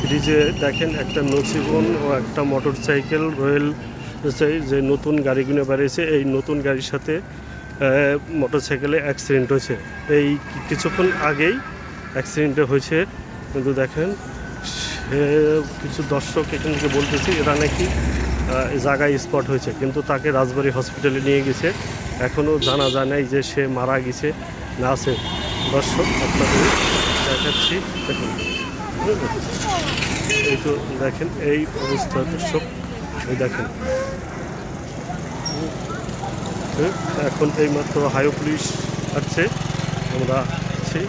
ব্রিজে দেখেন একটা নসিবন ও একটা মোটর সাইকেল রয়েল যে নতুন গাড়িগুলো বেরিয়েছে, এই নতুন গাড়ির সাথে মোটর সাইকেলে অ্যাক্সিডেন্ট হয়েছে। এই কিছুক্ষণ আগেই অ্যাক্সিডেন্টে হয়েছে। কিন্তু দেখেন, সে কিছু দর্শক এখান থেকে বলতেছে, এরা নাকি জায়গায় স্পট হয়েছে। কিন্তু তাকে রাজবাড়ী হসপিটালে নিয়ে গেছে। এখনও জানা যায় নাই যে সে মারা গেছে না আছে। দর্শক, আপনাদের দেখাচ্ছি। দেখুন। এই তো দেখেন, এই অবস্থা দর্শক, এই দেখেন। এখন এই মাত্র হাইও পুলিশ আসছে। আমরা আছি।